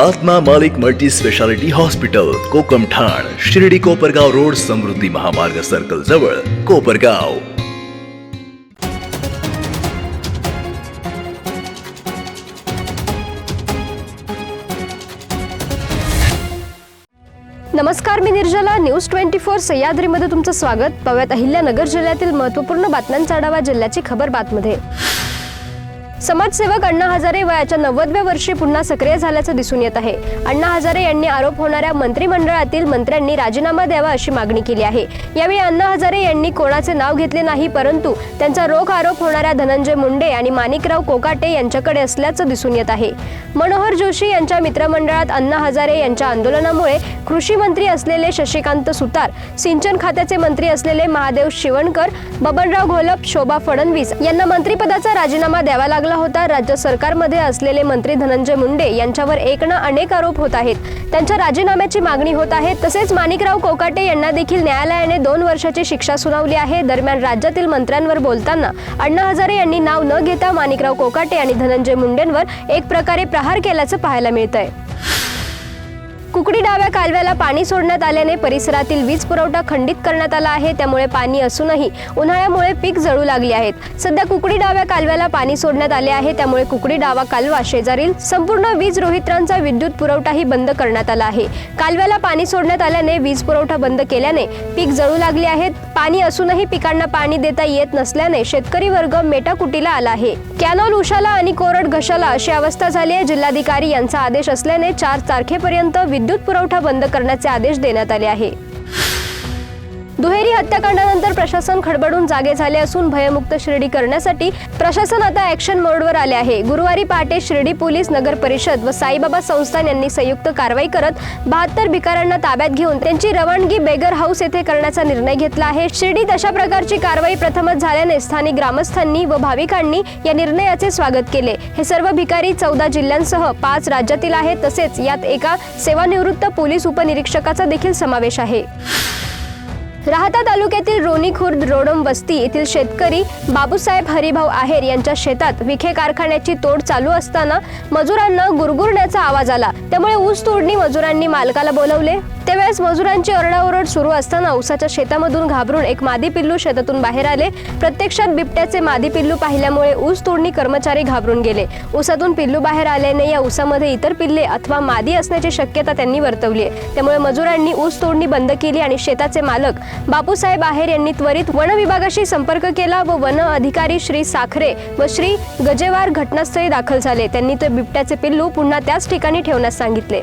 आत्मा मालिक multi speciality hospital कोकम ठाण शिर्डी कोपरगाव रोड समृद्धी महामार्ग सर्कल जवळ कोपरगाव. नमस्कार मी निर्जला. न्यूज ट्वेंटी फोर सह्याद्रीमध्ये तुमचं स्वागत. पाहूयात अहिल्यानगर जिल्ह्यातील महत्त्वपूर्ण बातम्यांचा आढावा जिल्ह्याची खबर बातमध्ये. समाजसेवक अण्णा हजारे वयाच्या नव्वदव्या वर्षी पुन्हा सक्रिय झाल्याचं दिसून येत आहे. अण्णा हजारे यांनी आरोप होणाऱ्या मंत्रिमंडळातील मंत्र्यांनी राजीनामा द्यावा अशी मागणी केली आहे. यावेळी अण्णा हजारे यांनी कोणाचे नाव घेतले नाही परंतु त्यांचा रोख आरोप होणाऱ्या धनंजय मुंडे आणि माणिकराव कोकाटे यांच्याकडे असल्याचं दिसून येत आहे. मनोहर जोशी यांच्या मित्रमंडळात अण्णा हजारे यांच्या आंदोलनामुळे कृषी मंत्री असलेले शशिकांत सुतार सिंचन खात्याचे मंत्री असलेले महादेव शिवणकर बबनराव घोलप शोभा फडणवीस यांना मंत्रिपदाचा राजीनामा द्यावा लागला. होता. राज्य सरकारमध्ये असलेले मंत्री धनंजय मुंडे यांच्यावर एक ना अनेक आरोप होत आहेत. त्यांच्या राजीनाम्याची मागणी होत आहे. तसेच माणिकराव कोकाटे यांना देखील न्यायालयाने दोन वर्षाची शिक्षा सुनावली आहे. दरम्यान राज्यातील मंत्र्यांवर बोलताना अण्णा हजारे यांनी नाव न घेता माणिकराव कोकाटे आणि धनंजय मुंडेंवर एक प्रकारे प्रहार केल्याचं पाहायला मिळत आहे कुकडी डाव्या कालव्याला पाणी सोडण्यात आल्याने परिसरातील वीज पुरवठा खंडित करण्यात आला आहे. त्यामुळे पाणी असूनही उन्हाळ्यामुळे पीक जळू लागली आहेत. सध्या कुकडी डाव्या कालव्याला पाणी सोडण्यात आले आहे. त्यामुळे कुकडी डावा कालवा शेजारील संपूर्ण वीज रोहित्रांचा विद्युत पुरवठाही बंद करण्यात आला आहे. कालव्याला पाणी सोडण्यात आल्याने वीज पुरवठा बंद केल्याने पीक जळू लागले आहेत. पाणी असूनही पिकांना पाणी देता येत नसल्याने शेतकरी वर्ग मेटाकुटीला आला आहे. कॅनॉल उशाला आणि कोरड घशाला अशी अवस्था झाली आहे. जिल्हाधिकारी यांचा आदेश असल्याने चार तारखेपर्यंत विद्युत पुरवठा बंद करण्याचे आदेश देण्यात आले आहे. दुहेरी हत्याकांडानंतर प्रशासन खडबडून जागे झाले असून भयमुक्त शिर्डी करण्यासाठी प्रशासन आता ऍक्शन मोडवर आले आहे. गुरुवारी पहाटे शिर्डी पोलीस नगर परिषद व साईबाबा संस्थान यांनी संयुक्त कारवाई करत बहात्तर भिकाऱ्यांना ताब्यात घेऊन त्यांची रवानगी बेगर हाऊस येथे करण्याचा निर्णय घेतला आहे. शिर्डीत अशा प्रकारची कारवाई प्रथमच झाल्याने स्थानिक ग्रामस्थांनी व भाविकांनी या निर्णयाचे स्वागत केले. हे सर्व भिकारी चौदा जिल्ह्यांसह पाच राज्यातील आहेत. तसेच यात एका सेवानिवृत्त पोलीस उपनिरीक्षकाचा देखील समावेश आहे. राहता तालुक्यातील रोणी खुर्द रोडम वस्ती येथील शेतकरी बाबूसाहेब हरिभाऊ आहेर यांच्या शेतात विखे कारखान्याची तोड चालू असताना मजुरांना गुरगुरण्याचा आवाज आला. त्यामुळे ऊस तोडणी मजुरांनी मालकाला बोलवले. त्यावेळेस मजुरांची ओरडाओरड सुरू असताना उसाच्या शेतामधून घाबरून एक मादी पिल्लू शेतातून बाहेर आले. प्रत्यक्षात बिबट्याचे मादी पिल्लू पाहिल्यामुळे ऊस तोडणी कर्मचारी घाबरून गेले. ऊसातून पिल्लू बाहेर आल्याने या ऊसामध्ये इतर पिल्ले अथवा मादी असण्याची शक्यता त्यांनी वर्तवली आहे. त्यामुळे मजुरांनी ऊस तोडणी बंद केली आणि शेताचे मालक बापूसाहेब आहेर यांनी त्वरित वन विभागाशी संपर्क केला व वन अधिकारी श्री साखरे व श्री गजेवार घटनास्थळी दाखल झाले. त्यांनी ते बिबट्याचे पिल्लू पुन्हा त्याच ठिकाणी ठेवण्यास सांगितले.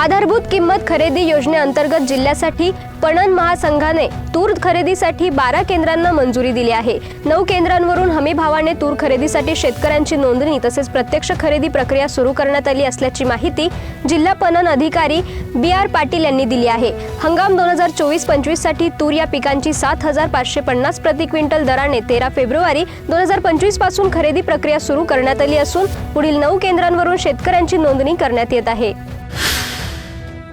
आधारभूत किंमत खरेदी योजनेअंतर्गत जिल्ह्यासाठी पणन महासंघाने तूर खरेदीसाठी बारा केंद्रांना मंजुरी दिली आहे. नऊ केंद्रांवरून हमीभावाने तूर खरेदीसाठी शेतकऱ्यांची नोंदणी तसेच प्रत्यक्ष खरेदी प्रक्रिया सुरू करण्यात आली असल्याची माहिती जिल्हा पणन अधिकारी बी आर पाटील यांनी दिली आहे. हंगाम दोन हजार चोवीस पंचवीससाठी तूर या पिकांची सात हजार पाचशे पन्नास प्रति क्विंटल दराने तेरा फेब्रुवारी दोन हजार पंचवीसपासून खरेदी प्रक्रिया सुरू करण्यात आली असून पुढील नऊ केंद्रांवरून शेतकऱ्यांची नोंदणी करण्यात येत आहे.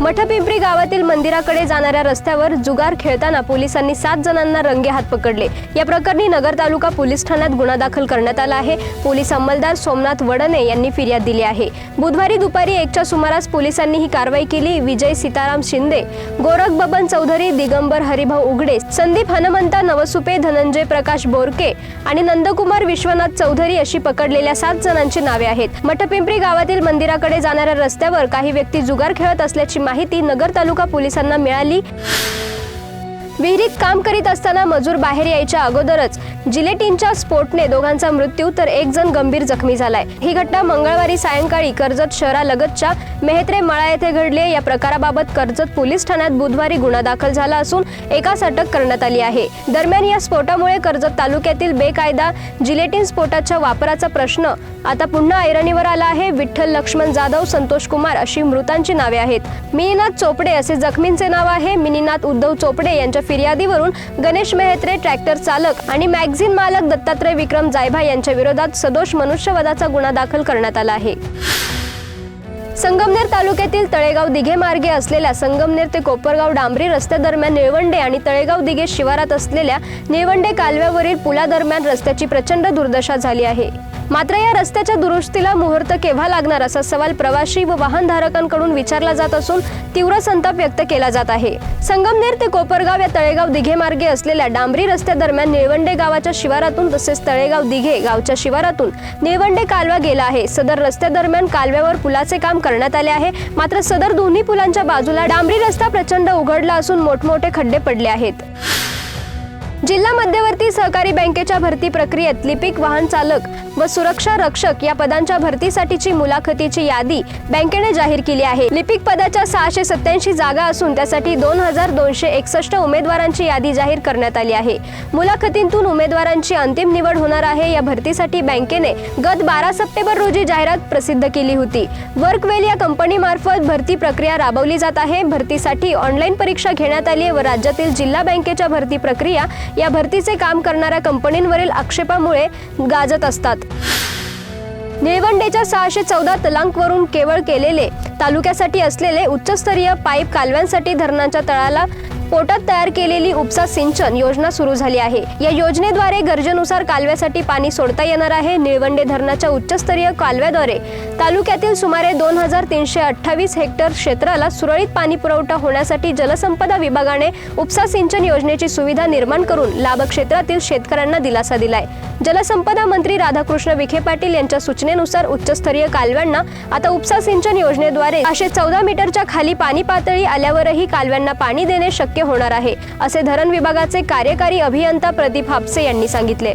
मठपिंपरी गावातील मंदिराकडे जाणाऱ्या रस्त्यावर जुगार खेळताना पोलिसांनी सात जणांना रंगे हात पकडले. या प्रकरणी नगर तालुका पोलीस ठाण्यात गुन्हा दाखल करण्यात आला आहे. पोलीस अंमलदार सोमनाथ वडने यांनी फिर्याद दिली आहे. बुधवारी दुपारी एकच्या सुमारास पोलिसांनी ही कारवाई केली. विजय सीताराम शिंदे गोरख बबन चौधरी दिगंबर हरिभाऊ उघडे संदीप हनुमंता नवसुपे धनंजय प्रकाश बोरके आणि नंदकुमार विश्वनाथ चौधरी अशी पकडलेल्या सात जणांची नावे आहेत. मठपिंपरी गावातील मंदिराकडे जाणाऱ्या रस्त्यावर काही व्यक्ती जुगार खेळत असल्याची माहिती नगर तालुका पोलिसांना मिळाली. विहिरीत काम करीत असताना मजूर बाहेर यायच्या अगोदरच जिलेटिनच्या स्फोटने दोघांचा मृत्यू तर एक जण गंभीर जखमी झालाय. ही घटना मंगळवारी सायंकाळी कर्जत शहरालगतच्या मेहत्रे मळा येथे घडली या प्रकाराबाबत कर्जत पोलीस ठाण्यात बुधवारी गुन्हा दाखल झाला असून एकास अटक करण्यात आली आहे. दरम्यान या स्फोटामुळे कर्जत तालुक्यातील बेकायदा जिलेटिन स्फोटाच्या वापराचा प्रश्न आता पुन्हा ऐरणीवर आला आहे. विठ्ठल लक्ष्मण जाधव संतोष कुमार अशी मृतांची नावे आहेत. मिनीनाथ चोपडे असे जखमींचे नाव आहे. मिनीनाथ उद्धव चोपडे यांच्या फिर्यादीवरून गणेश मेहत्रे ट्रॅक्टर चालक आणि मॅगझिन मालक दत्तात्रय विक्रम जायभा यांच्या विरोधात सदोष मनुष्यवधाचा गुन्हा दाखल करण्यात आला आहे. संगमनेर तालुक्यातील तळेगाव दिघे मार्गे असलेल्या संगमनेर ते कोपरगाव डांबरी रस्त्यादरम्यान निळवंडे आणि तळेगाव दिघे शिवारात असलेल्या निळवंडे कालव्यावरील पुलादरम्यान रस्त्याची प्रचंड दुर्दशा झाली आहे. मात्र या रस्त्याच्या दुरुस्तीला मुहूर्त केव्हा लागणार असा सवाल प्रवासी व वाहनधारकांकडून विचारला जात असून तीव्र संताप व्यक्त केला जात आहे. संगमनेर ते कोपरगाव या तळेगाव दिघे मार्गे असलेल्या डांबरी रस्त्यादरम्यान निळवंडे गावाच्या शिवारातून तसेच तळेगाव दिघे गावच्या शिवारातून निळवंडे कालवा गेला आहे. सदर रस्त्यादरम्यान कालव्यावर पुलाचे काम करण्यात आले आहे. मात्र सदर दोन्ही पुलांच्या बाजूला डांबरी रस्ता प्रचंड उघडला असून मोठमोठे खड्डे पडले आहेत. जिल्हा मध्यवर्ती सहकारी बँकेच्या भरती प्रक्रियेत लिपिक वाहन चालक व सुरक्षा रक्षक या पदांच्या भरतीसाठीची मुलाखतीची यादी बँकेने जाहीर केली आहे. लिपिक पदाच्या सहाशे सत्याऐंशी जागा असून त्यासाठी दोन हजार दोनशे एकसष्ट उमेदवारांची यादी जाहीर करण्यात आली आहे. मुलाखतींतून उमेदवारांची अंतिम निवड होणार आहे. या भरतीसाठी बँकेने गत बारा सप्टेंबर रोजी जाहिरात प्रसिद्ध केली होती. वर्कवेल या कंपनीमार्फत भरती प्रक्रिया राबवली जात आहे. भरतीसाठी ऑनलाईन परीक्षा घेण्यात आली व राज्यातील जिल्हा बँकेच्या भरती प्रक्रिया या भरतीचे काम करणाऱ्या कंपनींवरील आक्षेपामुळे गाजत असतात. निळवंडेच्या सहाशे चौदा तलांकवरून केवळ केलेले तालुक्यासाठी असलेले उच्चस्तरीय पाईप कालव्यांसाठी धरणाच्या तळाला पोटात तयार केलेली उपसा सिंचन योजना सुरू झाली आहे. या योजनेद्वारे गरजेनुसार कालव्यासाठी पाणी सोडता येणार आहे. निळवंडे धरणाच्या उच्चस्तरीय कालव्याद्वारे तालुक्यातील सुमारे दोन हजार तीनशे अठ्ठावीस हेक्टर क्षेत्राला सुरळीत पाणी पुरवठा होण्यासाठी जलसंपदा विभागाने उपसा सिंचन योजनेची सुविधा निर्माण करून लाभ क्षेत्रातील शेतकऱ्यांना दिलासा दिलाय. जलसंपदा मंत्री राधाकृष्ण विखे पाटील यांच्या सूचनेनुसार उच्चस्तरीय कालव्यांना आता उपसा सिंचन योजनेद्वारे असे चौदा मीटरच्या खाली पाणी पातळी आल्यावरही कालव्यांना पाणी देणे शक्य होणार आहे असे धरण विभागाचे कार्यकारी अभियंता प्रदीप हापसे यांनी सांगितले.